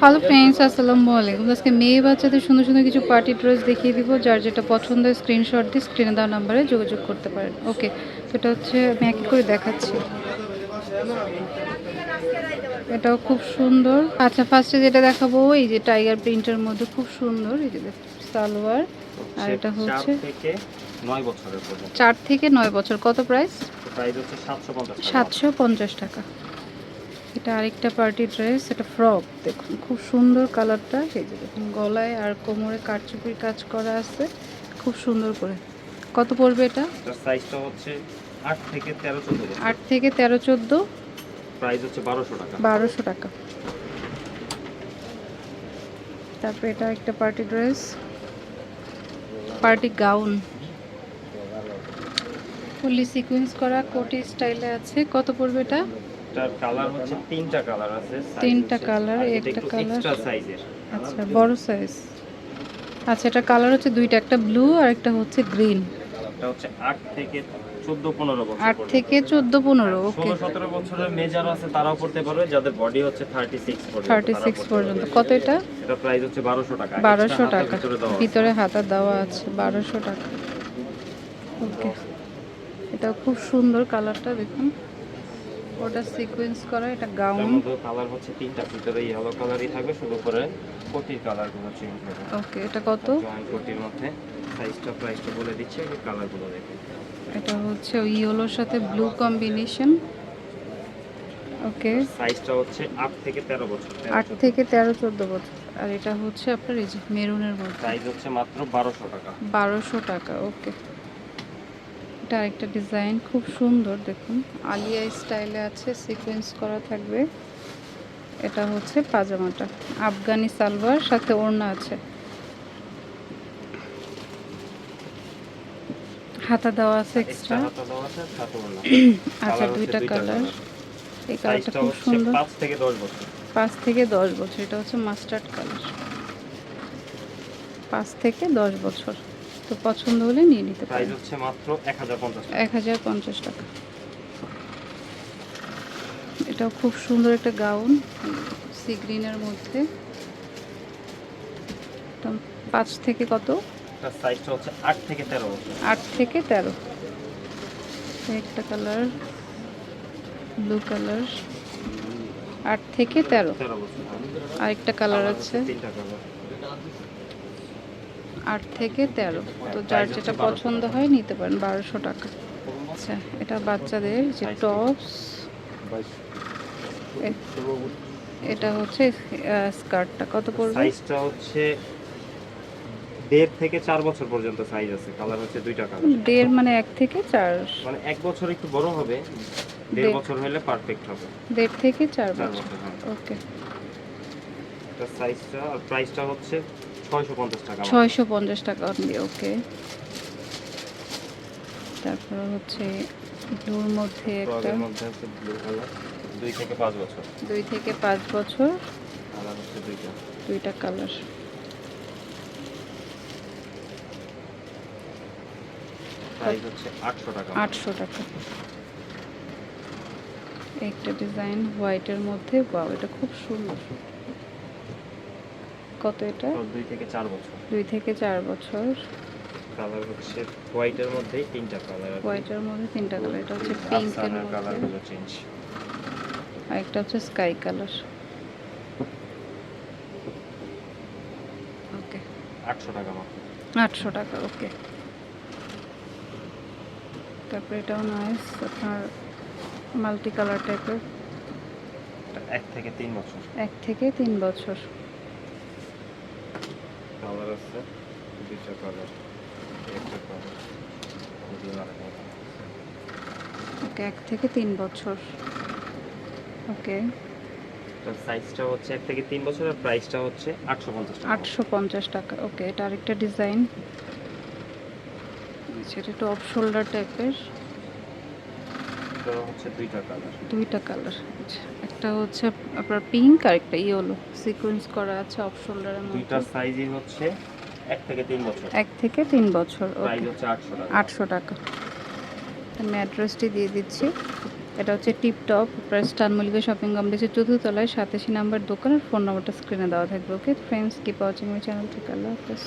Hello friends আসসালামু আলাইকুম। আজকে মেয়ে বাচ্চাদের সুন্দর সুন্দর কিছু পার্টি ড্রেস দেখিয়ে দিব যার যেটা পছন্দ হয় স্ক্রিনশট দিয়ে স্ক্রিনে দেওয়া নাম্বারে যোগাযোগ করতে পারেন। ওকে তো এটা হচ্ছে আমি করে দেখাচ্ছি। এটাও খুব সুন্দর। আচ্ছা ফার্স্টে যেটা দেখাবো এই যে টাইগার প্রিন্টের মধ্যে খুব সুন্দর এই যে সালোয়ার। আর এটা হচ্ছে চার থেকে নয় বছর। কত প্রাইস সাতশো পঞ্চাশ টাকা। এটা আরেকটা পার্টি ড্রেস এটা ফ্রক। দেখুন খুব সুন্দর কালারটা। এই যে দেখুন গলায় আর কোমরে কারচুপির কাজ করা আছে। খুব সুন্দর করে। কত পড়বে এটা? সাইজটা হচ্ছে আট থেকে তেরো চোদ্দ আট থেকে তেরো চোদ্দ? প্রাইস হচ্ছে বারোশো টাকা। বারোশো টাকা। তারপরে এটা একটা party dress. Party gown. Fully sequence করা কোটি স্টাইলে আছে। কত পড়বে এটা? এটার কালার হচ্ছে তিনটা কালার আছে তিনটা এটা একটা কালার। এক্সট্রা সাইজের আচ্ছা বড় সাইজ আচ্ছা এটা কালার হচ্ছে দুইটা একটা ব্লু আর একটা হচ্ছে গ্রিন এটা হচ্ছে আট থেকে চোদ্দ পনেরো বছর আট থেকে চোদ্দ পনেরো ওকে ষোলো সতেরো বছরের মেয়ে যারা আছে তারাও পড়তে পারবে যাদের বডি হচ্ছে থার্টি সিক্স পর্যন্ত থার্টি তারা সিক্স পড়তে পর্যন্ত। কত এটা? এটা প্রাইস হচ্ছে বারোশো টাকা। বারোশো Extra হাতের টাকা। ভিতরে হাতা দেওয়া আছে বারোশো টাকা। ওকে এটা খুব সুন্দর কালারটা দেখুন। ওটা সিকোয়েন্স করা এটা গাউন কালার হচ্ছে তিনটা ভিতরে ইয়েলো কালারই থাকবে শুধু করে কোটির কালারগুলো চেঞ্জ হবে। ওকে এটা কত? জয়েন্ট কোটির মধ্যে সাইজটা প্রাইসটা বলে দিচ্ছে এই কালারগুলো দেখে এটা হচ্ছে ইয়েলোর সাথে ব্লু কম্বিনেশন ওকে সাইজটা হচ্ছে আট থেকে তেরো বছর আট থেকে তেরো চোদ্দ বছর। আর এটা হচ্ছে আপনার এই যে মেরুনের মধ্যে। সাইজ হচ্ছে মাত্র বারোশো টাকা। বারোশো টাকা ওকে এটা আরেকটা ডিজাইন খুব সুন্দর দেখুন। আলিয়া স্টাইলে আছে সিকোয়েন্স করা থাকবে। এটা হচ্ছে পাজামাটা। আফগানি সালোয়ার সাথে ওড়না আছে। হাতা দেওয়া আছে এক্সট্রা আছে আচ্ছা দুইটা দুইটা কালার এই কালারটা খুব সুন্দর। পাঁচ থেকে দশ বছর। পাঁচ থেকে দশ বছর এটা হচ্ছে মাস্টার্ড কালার পাঁচ থেকে দশ বছর। তো পছন্দ হলে নিয়ে নিতে প্রাইস পারেন হচ্ছে মাত্র এক হাজার পঞ্চাশ টাকা। এটাও খুব সুন্দর একটা গাউন সি গ্রিনের মধ্যে। পাঁচ থেকে কত? সাইজটা হচ্ছে আট থেকে তেরো বছর। আট থেকে তেরো। একটা কালার ব্লু কালার আট থেকে তেরো। তেরো বছর। আরেকটা কালার আছে। তিনটা কালার আট থেকে তেরো। তো যার যেটা পছন্দ হয় নিতে পারেন বারোশো টাকা। আচ্ছা এটা বাচ্চাদের যে টপস এটা হচ্ছে স্কার্টটা। কত পড়বে? সাইজটা হচ্ছে দেড় থেকে চার বছর পর্যন্ত সাইজ আছে। কালার হচ্ছে দুইটা কালার দেড় মানে এক থেকে চার। মানে এক বছর একটু বড় হবে দেড় বছর হলে পারফেক্ট হবে। দেড় থেকে চার বছর। হ্যাঁ। ওকে সাইজটা আর প্রাইসটা হচ্ছে ছয়শো পঞ্চাশ টাকা অনলি ওকে তারপর হচ্ছে ব্লুর মধ্যে একটা। দুই থেকে পাঁচ বছর। দুই থেকে পাঁচ বছর। দুইটা। কালার আটশো টাকা। একটা ডিজাইন হোয়াইটের মধ্যে। বাও এটা খুব সুন্দর। কত এটা? দুই থেকে চার বছর। দুই থেকে চার বছর। কালার হচ্ছে হোয়াইটের মধ্যেই তিনটা কালার হোয়াইটের মধ্যে তিনটা কালার এটা হচ্ছে পিঙ্কের মধ্যে। কালারগুলো চেঞ্জ আর একটা হচ্ছে স্কাই কালার ওকে আটশো টাকা মাত্র। আটশো টাকা ওকে তারপরে এটাও নাইস আপনার মাল্টি কালার টাইপের এক থেকে তিন বছর। এক থেকে তিন বছর। কালার আছে দুইটা কালার একটা কালার ওকে এক থেকে তিন বছর। ওকে। সাইজটা হচ্ছে এক থেকে তিন বছর আর প্রাইসটা হচ্ছে আটশো পঞ্চাশ টাকা। আটশো পঞ্চাশ টাকা। ওকে এটা আরেকটা ডিজাইন সেটা একটু অফ শোল্ডার টাইপের এটা হচ্ছে দুইটা কালার দুইটা কালার একটা হচ্ছে আপনার পিঙ্ক আর একটা ইয়েলো সিকোয়েন্স করা আছে অফ শোল্ডারের মধ্যে। সাইজই হচ্ছে এক থেকে তিন বছর। এক থেকে তিন বছর প্রাইস হচ্ছে আটশো টাকা। আটশো টাকা। আমি অ্যাড্রেসটি দিয়ে দিচ্ছি। এটা হচ্ছে টিপটপ স্টান মল্লিকা শপিং কমপ্লেক্সের চতুর্থতলায় সাতাশি নাম্বার দোকানের ফোন নম্বরটা স্ক্রিনে দেওয়া থাকবে okay friends keep watching my channel থেকে আল্লাহ হাফেজ।